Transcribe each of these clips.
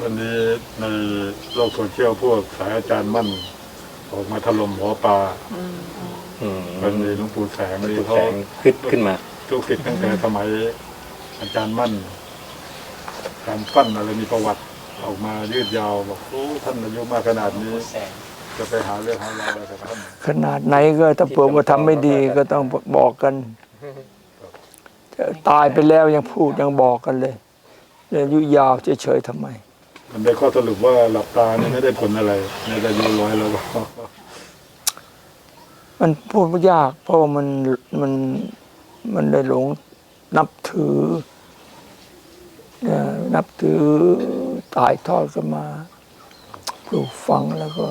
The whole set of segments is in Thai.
วันนี้ในโลกโซเชียลพวกสายอาจารย์มั่น ออกมาถล่มหัวปลาอืมวันนี้หลวงปู่แสงมันนี่ถูกเขาแสงขึ้นขึ้นมาทุกศิษย์ตั้งแต่สมัย อาจารย์มั่นการปั้นอะไรมีประวัติออกมายืดยาวบอกโอ้ท่านอายุมากขนาดนี้ จะไปหาเรื่องหาราวอะไรกับท่านขนาดไหนก็ถ้าเผื่อว่าทำไม่ดีก็ต้องบอกกันจะตายไปแล้วยังพูดยังบอกกันเลยเลยอายุยาวเฉยๆทำไม มันได้ข้อสรุปว่าหลับตานี่ไม่ได้ผลอะไรในอายุร้อยแล้วก็มันพูดยากเพราะว่ามันมันมันได้หลงนับถืออ่อนับถือตายทอดกันมาปลูกฝังแล้วก็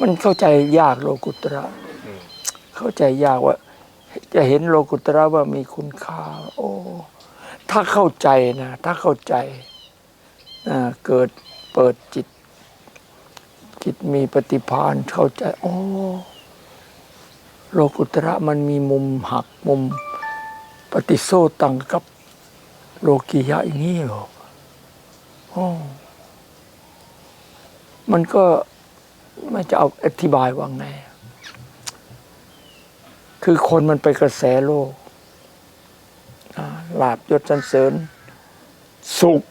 มันเข้าใจยากโลกุตระเข้าใจยากว่า จะเห็นโลกุตระว่ามีคุณค่า โอ้ ถ้าเข้าใจนะ ถ้าเข้าใจ เกิดเปิดจิต จิตมีปฏิภาณเข้าใจโอ้โลกุตระมันมีมุมหักมุมปฏิโซตังกับโลกียะอย่างนี้หรออมันก็ไม่จะเอาอธิบายว่าไง คือคนมันไปกระแสโลกลาบยศสรรเสริญ สุข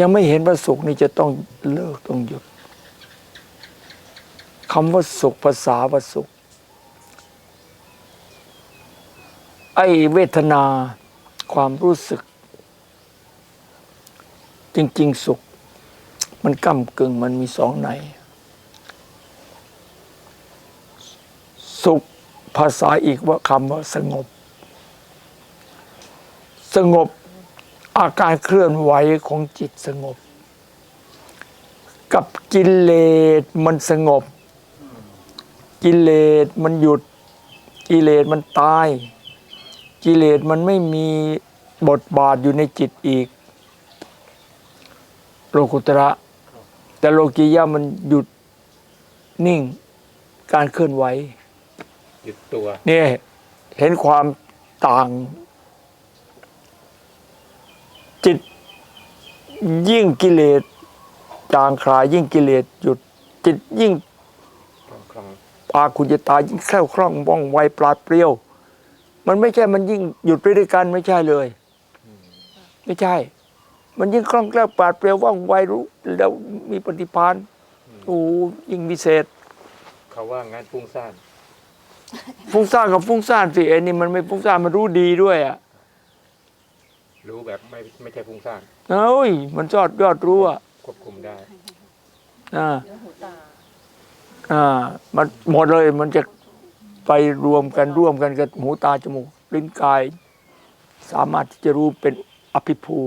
ยังไม่เห็นว่าสุขนี่จะต้องเลิกต้องหยุดคำว่าสุขภาษาว่าสุข ไอ้เวทนาความรู้สึก จริง ๆ สุข มันก้ากึ่งมันมีสองใน สุขภาษาอีกว่าคำว่าสงบ สงบ อาการเคลื่อนไหวของจิตสงบ กับกิเลสมันสงบ กิเลสมันหยุด กิเลสมันตาย กิเลสมันไม่มีบทบาทอยู่ในจิตอีก โลกุตระ แต่โลกียะมันหยุดนิ่ง การเคลื่อนไหวหยุดตัว เนี่ยเห็นความต่าง จิตยิ่งกิเลสจางคลาย ยิ่งกิเลสหยุดจิตยิ่งคล่องคล่องปาคุณจะตายยิ่งแคล่วคล่องว่องไวปราดเปรียว มันไม่ใช่มันยิ่งหยุดไปด้วยกันไม่ใช่เลย ไม่ใช่ มันยิ่งคล่องแคล่วปราดเปรียวว่องไวรู้แล้วมีปฏิภาณโอ้ยิ่งวิเศษเขาว่างานฟุ้งซ่านฟุ้งซ่านกับฟุ้งซ่านสิไอ้นี่มันไม่ฟุ้งซ่านมันรู้ดีด้วยอะ รู้แบบไม่ไม่ใช่ฟุ้งซ่านเอ้ย มันยอดยอดรู้อะควบคุมได้อ่าอ่า มันหมดเลยมันจะไปรวมกันร่วมกันกับหูตาจมูกลิ้นกาย สามารถที่จะรู้เป็นอภิภู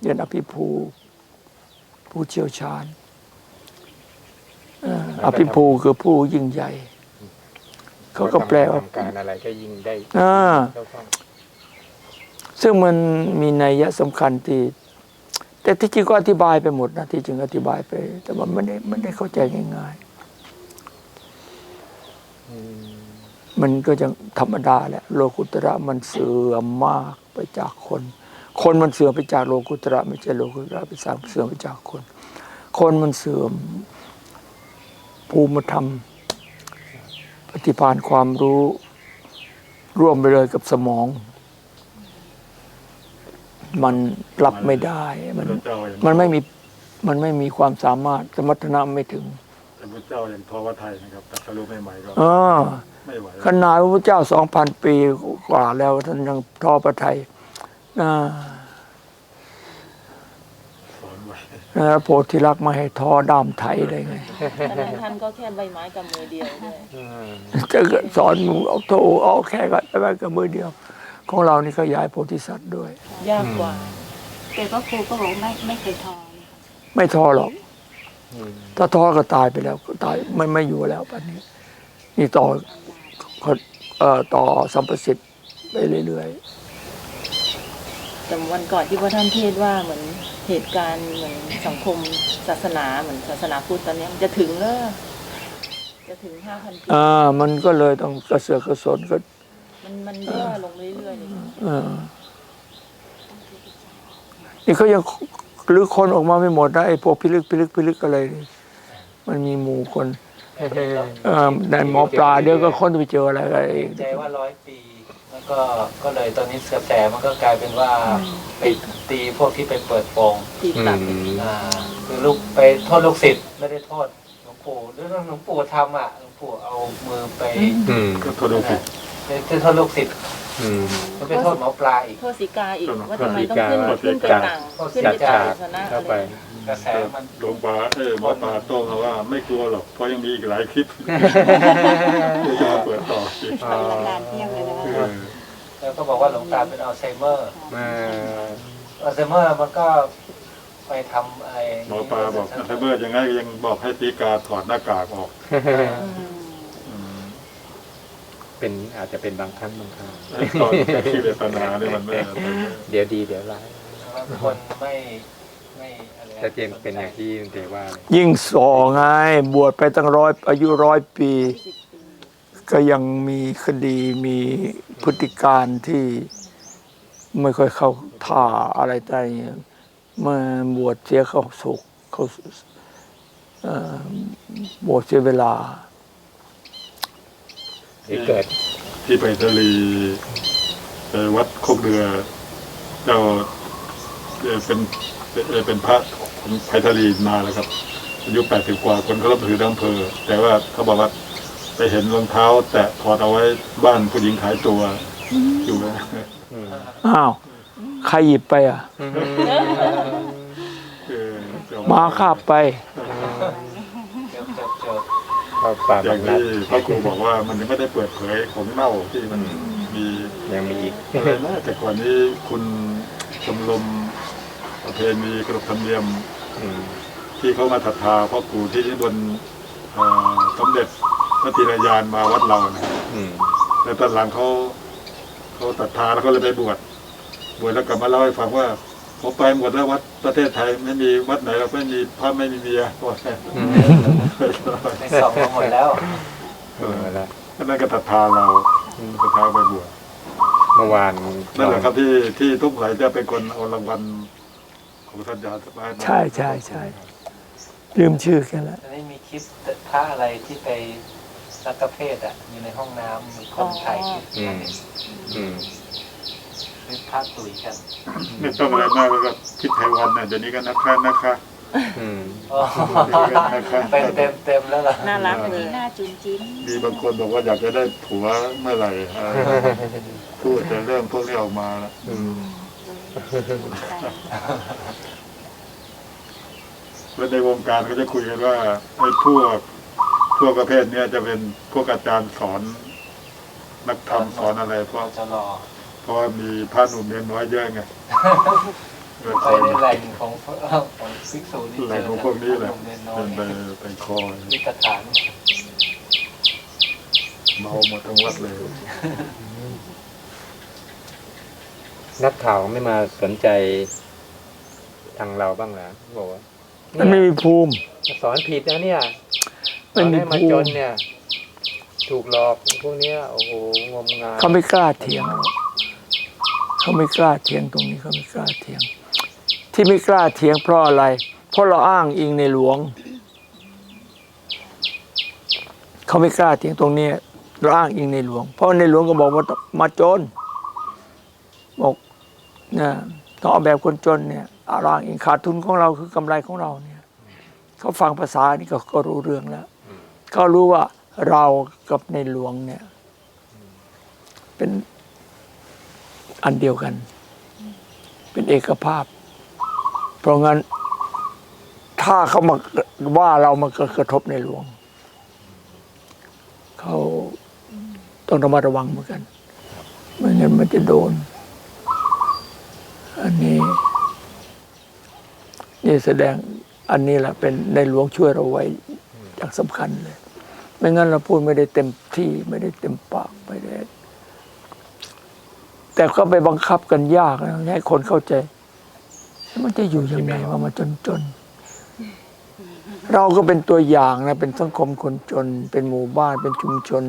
เรียนอภิภู ผู้เชี่ยวชาญเอ่ออภิภูคือผู้ยิ่งใหญ่ เขาก็แปลว่าทำการอะไรก็ยิ่งได้อ่าเข้าข้าง ซึ่งมันมีนัยยะสำคัญที่ แต่ที่จริงก็อธิบายไปหมดนะที่จริงอธิบายไป แต่ว่าไม่ได้ไม่ได้เข้าใจง่ายอืมๆมันก็ยังธรรมดาแหละโลกุตระมันเสื่อมมากไปจากคน คนมันเสื่อมไปจากโลกุตระ ไม่ใช่โลกุตระไปสร้างเสื่อมไปจากคน คนมันเสื่อมภูมิธรรมปฏิภาณความรู้ร่วมไปเลยกับสมอง มันรับไม่ได้ มันพระเจ้าอย่างมันไม่มีมันไม่มีความสามารถสมรรถนะไม่ถึงพระเจ้าอย่างทวไทยนะครับแต่ทะลุใหม่ๆก็เออไม่ไหวขนาดพระพุทธเจ้าสองพันปีกว่าแล้วท่านยังทอพระไทยอ่าสอนไว้แล้วโพธิลักษณ์มาให้ทอดามไทยได้ไงแต่นั้นท่านก็แค่ใบไม้กับมือเดียวด้วยอืมจะสอนหนูเอาโทเอาแค่ก็ได้กับมือเดียว ของเรานี่ขยายโพธิสัตว์ด้วย ยากกว่า แต่ก็ครูก็บอกไม่ไม่เคยทอไม่ทอหรอกอืมถ้าทอก็ตายไปแล้วก็ตายไม่ไม่อยู่แล้วปัจนี้ นี่ต่อเอ่อต่อสัมประสิทธิ์ไปเรื่อยแต่วันก่อนที่พระท่านเทศน์ว่าเหมือนเหตุการณ์เหมือนสังคมศาสนาเหมือนศาสนาพุทธตอนเนี้ยมันจะถึงแล้วจะถึงห้าพันปีๆอ่ามันก็เลยต้องกระเสือกกระสนก็ มันมันย่อลงเรื่อยๆเลยเออ นี่เขายังหรือคนออกมาไม่หมดนะไอ้พวกพิลึกพิลึกพิลึกอะไรนี่มันมีหมู่คนเออในหมอปลาเดี๋ยวก็คนไปเจออะไรกันเองใจว่าร้อยปีแล้วก็ก็เลยตอนนี้กระแสมันก็กลายเป็นว่าไปตีพวกที่ไปเปิดโปงที่ตัดอ่าคือลูกไปโทษลูกศิษย์ไม่ได้โทษหลวงปู่หรือหลวงปู่ทำอะหลวงปู่เอามือไปอืมก็โทษดูผิดไปไปโทษลูกศิษย์ อืมแล้วไปโทษหมอปลาอีก โทษสีกาอีกโทษว่าทำไมต้องขึ้นโทษศรีขึ้นไปกา ต่างโทษขึ้นจัไปดต่าฉางกศาสนาเข้าอะไปไรกระแสมัน หลวงป่าเอ้ยหมอปลาโต้งมาว่าไม่กลัวหรอกเพราะยังมีอีกหลายคลิปที่จะมาเปิดต่ออีกอ๋อนานเที่ยงเลยนะเออแล้วก็บอกว่าหลวงตาเป็นอัลไซเมอร์ มาอัลไซเมอร์มันก็ไปทำอะไรหมอปลาบอกอัลไซเมอร์ยังไงก็ยังบอกให้ตีกาถอดหน้ากากออก อืม เป็นอาจจะเป็นบางครั้งบางคราวไอ้ตอนแค่ที่เวทนาเนี่ยมันไม่อะไรเดี๋ยวดีเดี๋ยวร้ายคนไม่ไม่อะไรแต่เจนเป็นอย่างที่คุณเตว่าเลยยิ่งส่อไงบวชไปตั้งร้อยอายุร้อยปี ก็ยังมีคดีมีพฤติการที่ไม่ค่อยเข้าท่าอะไรใจเมื่อบวชเสียเข้าสุขเข้าเอ่อบวชเสียเวลา หรือเกิด ที่ไปทะเลไปวัดโคกเรือเจ้าเอ่อเป็นเอ่อเป็นพระของไผ่ทะเลมาแล้วครับอายุแปดสิบกว่าคนเขารับถือทั้งอำเภอ แต่ว่าเขาบอกว่าไปเห็นรองเท้า แตะถอดเอาไว้บ้านผู้หญิงขายตัวอยู่นะอืมอ้าวใครหยิบไปอะเออเจ้หมาคาบไปเจอเจอเจอ เข้าป่าอบาย่างงนัดที่พระครูบอกว่ามันยังไม่ได้เปิดเผยของเน่าที่มันมียังมีอีก อะไรนะแต่ก่อนนี้คุณชมรมประเพณีกระดกธรรมเนียม อืม ที่เขามาศรัทธาพ่อปู่ที่นิบนต์เอ่อสมเด็จพระธีรยานมาวัดเรานะอืมแล้วตอนหลังเขาเขาศรัทธาแล้วเขาเลยไปบวชบวชแล้วกลับมาเล่าให้ฟังว่าผมไปหมดแล้ววัดประเทศไทยไม่มีวัดไหนเราไม่มีพระไม่มีเมียก็แค่อืม ในสองมาหมดแล้วเออแล้วนั่นก็ศรัทธาเราศรัทธาไปบวชเมื่อวานนั่นแหละครับที่ที่ทุกสายจะเป็นคนเอารางวัลของท่านยาสบายใช่ใช่ใช่ลืมชื่อแกันแล้วอันนี้มีคลิปพระอะไรที่ไปรักเพศอะอยู่ในห้องน้ำมีคนถ่ายคลิปอืมอืมเป็นพระตุ๋ยกันไม่ต้องอะไรมากแล้วก็คิดไทยวันน่ะเดี๋ยวนี้ก็นะคะนะคะ อืมอ๋อเป็นเต็มเต็มแล้วล่ะน่ารักเลยหน้าจุนจิ้นมีบางคนบอกว่าอยากจะได้ผัวเมื่อไหร่อะไรพูดจะเริ่มพวกนี้ออกมาแล้วอืมแล้วในวงการก็จะคุยกันว่าไอ้พวกพวกประเภทเนี้ยจะเป็นพวกอาจารย์สอน นักธรรมสอนอะไรเพราะจะรอเพราะว่ามีพระหนุ่มเนียนน้อยเยอะไงเออ ไปคอยในแหล่งของของภิกษุนี่แหล่งของพวกนี้แหละเรียนน้อเป็นยไปไปคอยวิกฐานเมาหมดทั้งวัดเลย นักข่าวไม่มาสนใจทางเราบ้างเหรอบอกว่ามันไม่มีภูมิ สอนผิดนะเนี่ยสไม่อนมีให้มาภูจมินเนี่ย ถูกหลอกพวกเนี้ยโอ้โหงมงายเขาไม่กล้าเถียง เขาไม่กล้าเถียงตรงนี้เขาไม่กล้าเถียง ที่ไม่กล้าเถียงเพราะอะไร เพราะเราอ้างอิงในหลวง เขาไม่กล้าเถียงตรงนี้เราอ้างอิงในหลวง เพราะในหลวงก็บอกว่ามาจนบอกนะต้องเอาแบบคนจนเนี่ยอาอ้างอิงขาดทุนของเราคือกำไรของเราเนี่ยเขาฟังภาษานี่ก็ก็รู้เรื่องแล้วเขารู้ว่าเรากับในหลวงเนี่ย เป็นอันเดียวกัน เป็นเอกภาพ เพราะงั้นถ้าเขามาว่าเรามันก็กระทบในหลวง เขาต้องระมัดระวังเหมือนกัน ไม่งั้นมันจะโดน อันนี้ นี่แสดงอันนี้แหละเป็นในหลวงช่วยเราไว้อย่างสำคัญเลย ไม่งั้นเราพูดไม่ได้เต็มที่ไม่ได้เต็มปากไม่ได้ แต่ก็ไปบังคับกันยากนะให้คนเข้าใจ แล้วมันจะอยู่ยังไงว่ามาจนจนๆเราก็เป็นตัวอย่างนะเป็นสังคมคนจน เป็นหมู่บ้านเป็นชุมชน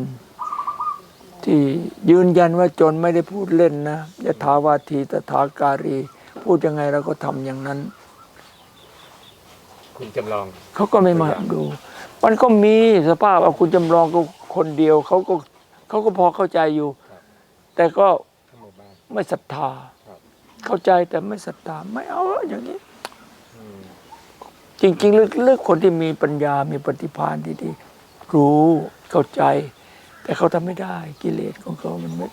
ที่ยืนยันว่าจนไม่ได้พูดเล่นนะยถาวาทีตถาการี พูดยังไงเราก็ทำอย่างนั้น คุณจำลอง เขาก็ไม่มาดู มันก็มีสภาพเอาคุณจำลองก็คนเดียวเขาก็เขาก็พอเข้าใจอยู่ครับแต่ก็ทั้งหมู่บ้านไม่ศรัทธาครับ เข้าใจแต่ไม่ศรัทธาไม่เอาอย่างนี้ จริงๆลึกๆคนที่มีปัญญามีปฏิภาณที่ดีรู้เข้าใจ แต่เขาทำไม่ได้กิเลสของเขามันไม่